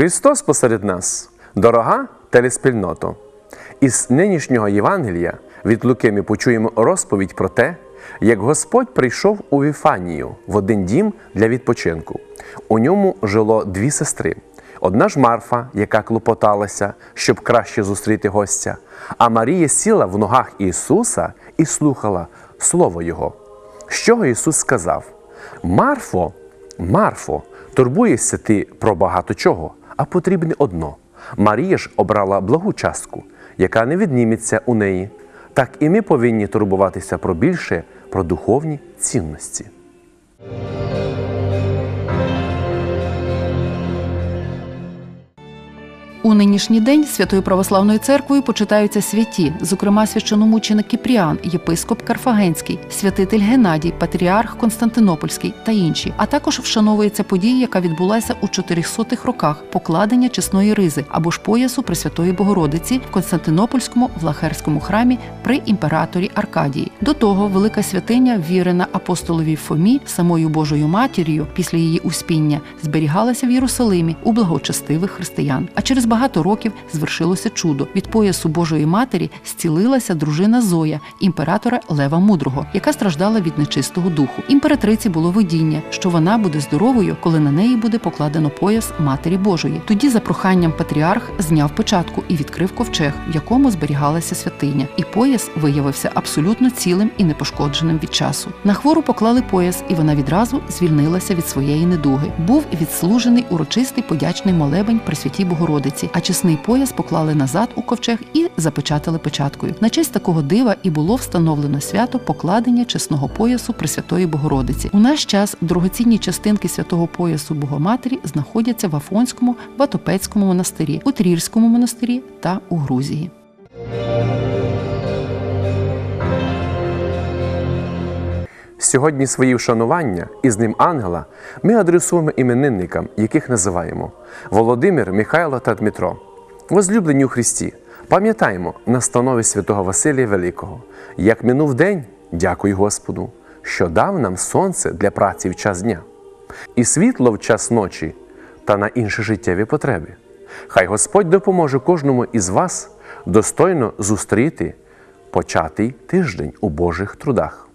Христос посеред нас, дорога телеспільното. Із нинішнього Євангелія від Луки ми почуємо розповідь про те, як Господь прийшов у Віфанію в один дім для відпочинку. У ньому жило дві сестри. Одна ж Марфа, яка клопоталася, щоб краще зустріти гостя, а Марія сіла в ногах Ісуса і слухала Слово Його. З Ісус сказав: Марфо, Марфо, турбуєшся ти про багато чого, а потрібне одно. Марія ж обрала благу частку, яка не відніметься у неї. Так і ми повинні турбуватися про більше, про духовні цінності. У нинішній день Святою Православною церквою почитаються святі, зокрема священомученик Кіпріан, єпископ Карфагенський, святитель Геннадій, патріарх Константинопольський та інші. А також вшановується подія, яка відбулася у 400-х роках покладення чесної ризи або ж поясу Пресвятої Богородиці в Константинопольському Влахерському храмі при імператорі Аркадії. До того велика святиня, вірена апостолові Фомі, самою Божою матір'ю після її успіння, зберігалася в Єрусалимі у благочестивих християн. А через багато років звершилося чудо. Від поясу Божої матері зцілилася дружина Зоя, імператора Лева Мудрого, яка страждала від нечистого духу. Імператриці було видіння, що вона буде здоровою, коли на неї буде покладено пояс Матері Божої. Тоді, за проханням патріарх зняв печатку і відкрив ковчег, в якому зберігалася святиня. І пояс виявився абсолютно цілим і непошкодженим від часу. На хвору поклали пояс, і вона відразу звільнилася від своєї недуги. Був відслужений урочистий подячний молебень при святій Богородиці, а чесний пояс поклали назад у ковчег і запечатали печаткою. На честь такого дива і було встановлено свято покладення чесного поясу Пресвятої Богородиці. У наш час дорогоцінні частинки святого поясу Богоматері знаходяться в Афонському, Ватопецькому монастирі, у Трірському монастирі та у Грузії. Сьогодні свої вшанування і з ним ангела ми адресуємо іменинникам, яких називаємо Володимир, Михайло та Дмитро. Возлюблені у Христі, пам'ятаємо настанови святого Василія Великого. Як минув день, дякуй Господу, що дав нам сонце для праці в час дня, і світло в час ночі та на інші життєві потреби. Хай Господь допоможе кожному із вас достойно зустріти початий тиждень у Божих трудах.